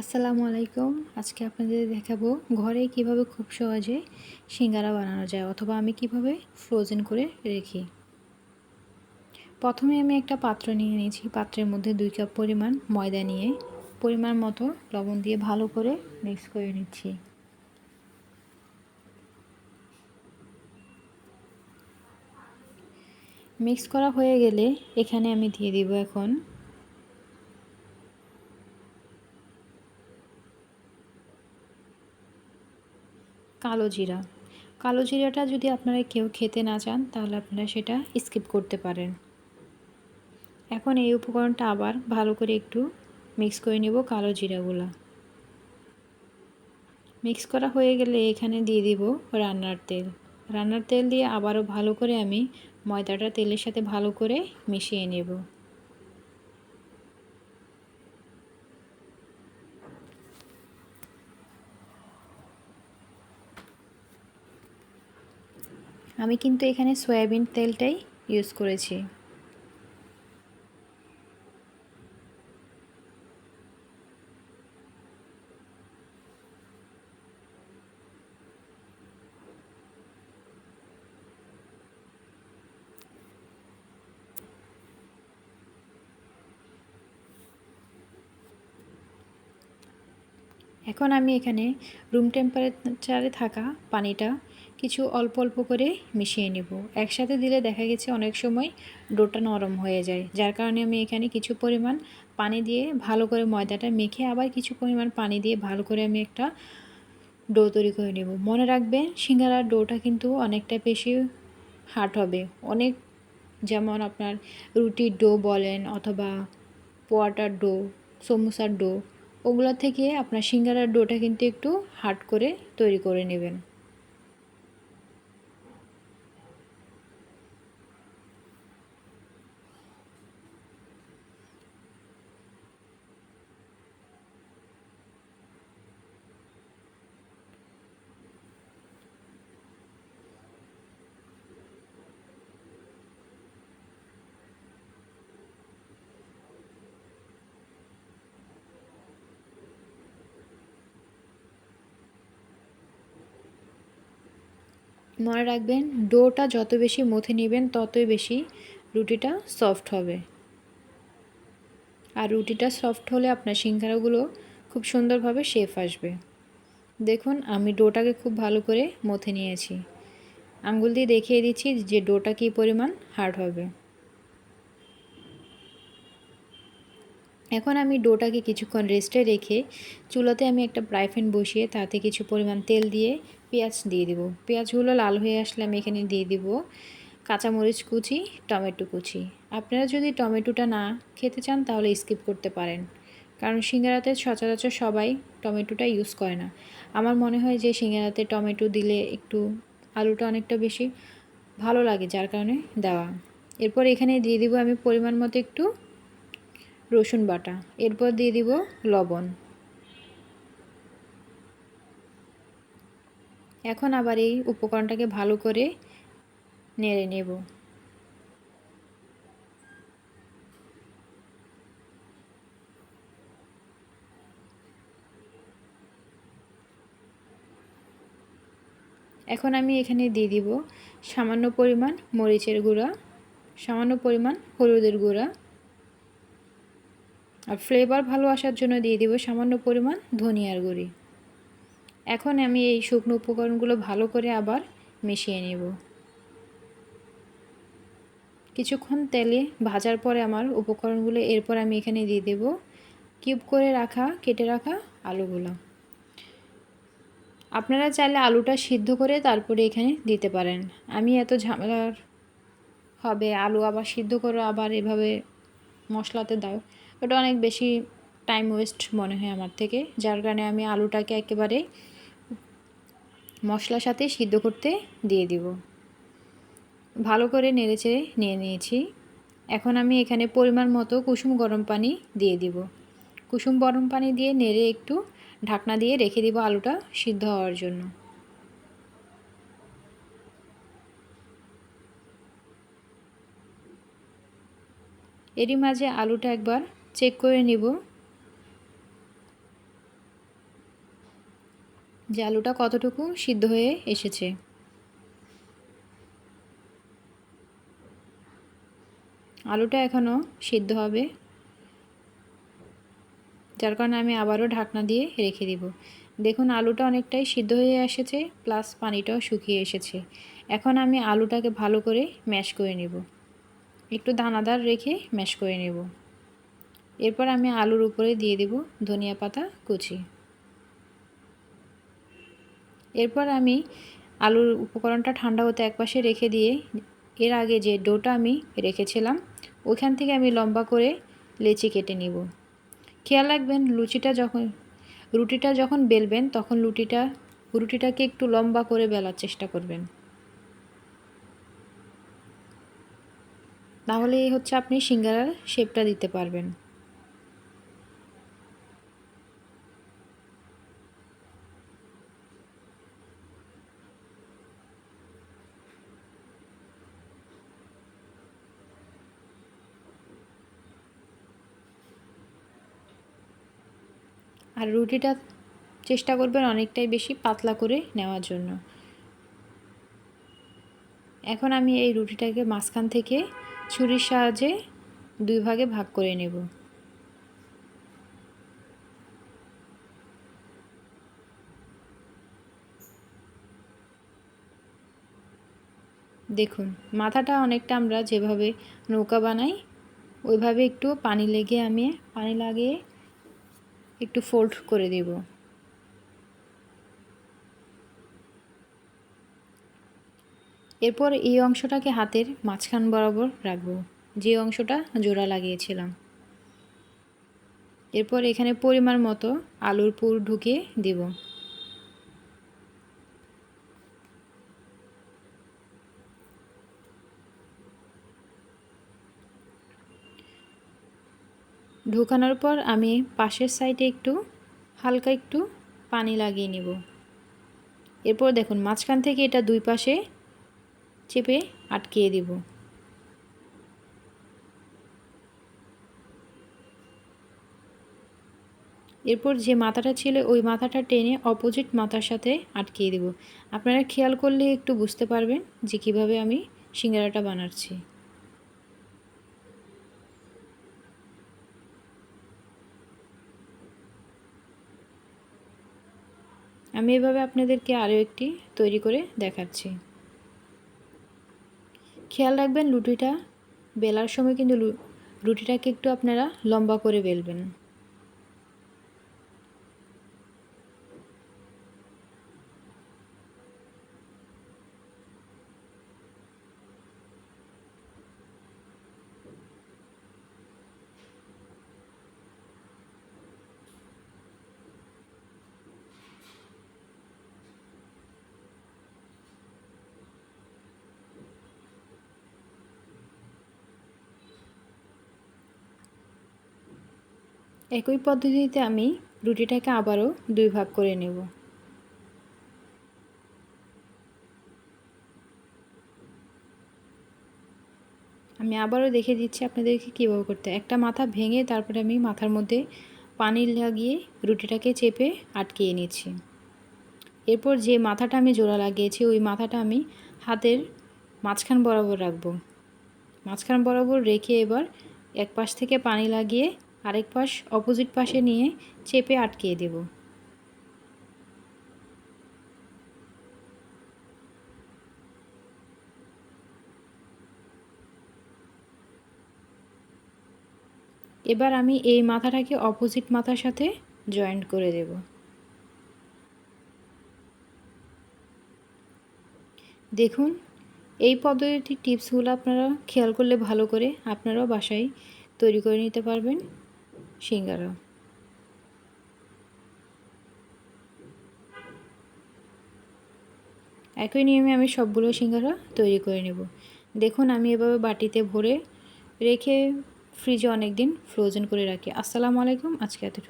আসসালামু আলাইকুম। আজকে আপনাদের দেখাবো ঘরে কীভাবে খুব সহজে সিঙ্গারা বানানো যায় অথবা আমি কীভাবে ফ্রোজেন করে রেখি। প্রথমে আমি একটা পাত্র নিয়ে নিয়েছি। পাত্রের মধ্যে দুই কাপ পরিমাণ ময়দা নিয়ে পরিমাণ মতো লবণ দিয়ে ভালো করে মিক্স করে নিচ্ছি। মিক্স করা হয়ে গেলে এখানে আমি দিয়ে দিব এখন কালো জিরা। কালো জিরাটা যদি আপনারা কেউ খেতে না চান, তাহলে আপনারা সেটা স্কিপ করতে পারেন। এখন এই উপকরণটা আবার ভালো করে একটু মিক্স করে নেব কালো জিরাগুলো। মিক্স করা হয়ে গেলে এখানে দিয়ে দিব রান্নার তেল। রান্নার তেল দিয়ে আবারও ভালো করে আমি ময়দাটা তেলের সাথে ভালো করে মিশিয়ে নেব। আমি কিন্তু এখানে সয়াবিন তেলটাই ইউজ করেছি। এখন আমি এখানে রুম টেম্পারেচারে থাকা পানিটা কিছু অল্প অল্প করে মিশিয়ে নেব। একসাথে দিলে দেখা গেছে অনেক সময় ডোটা নরম হয়ে যায়। যার কারণে আমি এখানে কিছু পরিমাণ পানি দিয়ে ভালো করে ময়দাটা মেখে আবার কিছু পরিমাণ পানি দিয়ে ভালো করে আমি একটা ডো তৈরি করে নেব। মনে রাখবেন, সিঙ্গারার ডোটা কিন্তু অনেকটা বেশি হার্ড হবে। অনেক যেমন আপনার রুটির ডো বলেন অথবা পোয়াটার ডো, সমোসার ডো ওগুলো থেকে আপনার সিঙ্গারার ডোটা কিন্তু একটু হার্ড করে তৈরি করে নেবেন। মনে রাখবেন। ডোটা যত বেশি মথে নেবেন, ততই বেশি রুটিটা সফট হবে। আর রুটিটা সফট হলে আপনার সিঙ্গারাগুলো খুব সুন্দরভাবে শেফ আসবে। দেখুন, আমি ডোটাকে খুব ভালো করে মথে নিয়েছি। আঙ্গুল দিয়ে দেখিয়ে দিচ্ছি যে ডোটা কী পরিমাণ হার্ড হবে। এখন আমি ডোটাকে কিছুক্ষণ রেস্টে রেখে চুলাতে আমি একটা প্রাইফ্যান বসিয়ে তাতে কিছু পরিমাণ তেল দিয়ে পেঁয়াজ দিয়ে দিব। পেঁয়াজগুলো লাল হয়ে আসলে আমি এখানে দিয়ে দিব। কাঁচামরিচ কুচি, টমেটো কুচি। আপনারা যদি টমেটোটা না খেতে চান তাহলে স্কিপ করতে পারেন। কারণ সিঙ্গারাতে সচরাচর সবাই টমেটোটা ইউজ করে না। আমার মনে হয় যে সিঙ্গারাতে টমেটো দিলে একটু আলুটা অনেকটা বেশি ভালো লাগে যার কারণে দেওয়া। এরপর এখানে দিয়ে দিব আমি পরিমাণ মতো একটু রসুন বাটা। এরপর দিয়ে দিব লবণ। এখন আবার এই উপকরণটাকে ভালো করে নেড়ে নেব। এখন আমি এখানে দিয়ে দিব সামান্য পরিমাণ মরিচের গুঁড়া, সামান্য পরিমাণ হলুদের গুঁড়া। আর ফ্লেভার ভালো আসার জন্য দিয়ে দিব সামান্য পরিমাণ ধনিয়ার গুঁড়ি। এখন আমি এই শুকনো উপকরণগুলো ভালো করে আবার মিশিয়ে নেব। কিছুক্ষণ তেলে ভাজার পরে আমার উপকরণগুলো, এরপর আমি এখানে দিয়ে দেব কিউব করে রাখা, কেটে রাখা আলুগুলো। আপনারা চাইলে আলুটা সিদ্ধ করে তারপরে এখানে দিতে পারেন। আমি এত ঝামেলার হবে, আলু আবার সিদ্ধ করে, আবার এভাবে মশলাতে দাও। ওটা অনেক বেশি টাইম ওয়েস্ট মনে হয় আমার থেকে। যার কারণে আমি আলুটাকে একেবারে মশলার সাথে সিদ্ধ করতে দিয়ে দিব। ভালো করে নেড়েচেড়ে নিয়ে নিয়েছি। এখন আমি এখানে পরিমাণ মতো কুসুম গরম পানি দিয়ে দিব। কুসুম গরম পানি দিয়ে নেড়ে একটু ঢাকনা দিয়ে রেখে দিব আলুটা সিদ্ধ হওয়ার জন্য। এরই মাঝে আলুটা একবার চেক করে নিব। যে আলুটা কতটুকু সিদ্ধ হয়ে এসেছে। আলুটা এখনও সিদ্ধ হবে। যার কারণে আমি আবারও ঢাকনা দিয়ে রেখে দিব। দেখুন, আলুটা অনেকটাই সিদ্ধ হয়ে এসেছে, প্লাস পানিটাও শুকিয়ে এসেছে। এখন আমি আলুটাকে ভালো করে ম্যাশ করে নেব। একটু দানাদার রেখে ম্যাশ করে নেব। এরপর আমি আলুর উপরে দিয়ে দেব ধনিয়া পাতা কুচি। এরপর আমি আলুর উপকরণটা ঠান্ডা হতে একপাশে রেখে দিয়ে এর আগে যে ডোটা আমি রেখেছিলাম, ওইখান থেকে আমি লম্বা করে লেচি কেটে নিব। খেয়াল রাখবেন, লুচিটা যখন, রুটিটা যখন বেলবেন, তখন রুটিটা রুটিটাকে একটু লম্বা করে বেলার চেষ্টা করবেন। তাহলে হচ্ছে আপনি সিঙ্গারার শেপটা দিতে পারবেন। আর রুটিটা চেষ্টা করবেন অনেকটাই বেশি পাতলা করে নেওয়ার জন্য। এখন আমি এই রুটিটাকে মাঝখান থেকে ছুরির সাহায্যে দুই ভাগে ভাগ করে নেব। দেখুন, মাথাটা অনেকটা আমরা যেভাবে নৌকা বানাই, ওইভাবে একটু পানি লেগে আমি পানি লাগিয়ে একটু ফোল্ড করে দেব। এরপর এই অংশটাকে হাতের মাঝখান বরাবর রাখব। যে অংশটা জোড়া লাগিয়েছিলাম। এরপর এখানে পরিমাণ মতো আলুর পুর ঢুকিয়ে দিব। ঢুকানোর পর আমি পাশের সাইডে একটু হালকা একটু পানি লাগিয়ে নেব। এরপর দেখুন, মাঝখান থেকে এটা দুই পাশে চেপে আটকিয়ে দিব। এরপর যে মাথাটা ছিল, ওই মাথাটা টেনে অপোজিট মাথার সাথে আটকিয়ে দেব। আপনারা খেয়াল করলে একটু বুঝতে পারবেন যে কীভাবে আমি সিঙ্গারাটা বানাচ্ছি। আমি এভাবে আপনাদেরকে আরও একটি তৈরি করে দেখাচ্ছি। খেয়াল রাখবেন রুটিটা বেলার সময় কিন্তু রুটিটাকে একটু আপনারা লম্বা করে বেলবেন। একই পদ্ধতিতে আমি রুটিটাকে আবারও দুই ভাগ করে নেব। আমি আবারও দেখে দিচ্ছি আপনাদেরকে কীভাবে করতে একটা মাথা ভেঙে তারপরে আমি মাথার মধ্যে পানি লাগিয়ে রুটিটাকে চেপে আটকিয়ে নিচ্ছি। এরপর যে মাথাটা আমি জোড়া লাগিয়েছি, ওই মাথাটা আমি হাতের মাঝখান বরাবর রাখব। মাঝখান বরাবর রেখে এবার এক পাশ থেকে পানি লাগিয়ে আরেক পাশ অপোজিট পাশে নিয়ে চেপে আটকিয়ে দেব। এবার আমি এই মাথাটাকে অপোজিট মাথার সাথে জয়েন্ট করে দেব। দেখুন, এই পদ্ধতির টিপসগুলো আপনারা খেয়াল করলে ভালো করে আপনারাও বাসায় তৈরি করে নিতে পারবেন। সিঙ্গারা। একই নিয়মে আমি সবগুলো সিঙ্গারা তৈরি করে নেব। দেখুন, আমি এভাবে বাটিতে ভরে রেখে ফ্রিজে অনেক দিন ফ্রোজেন করে রাখি। আসসালামু আলাইকুম, আজকে এতটুকু।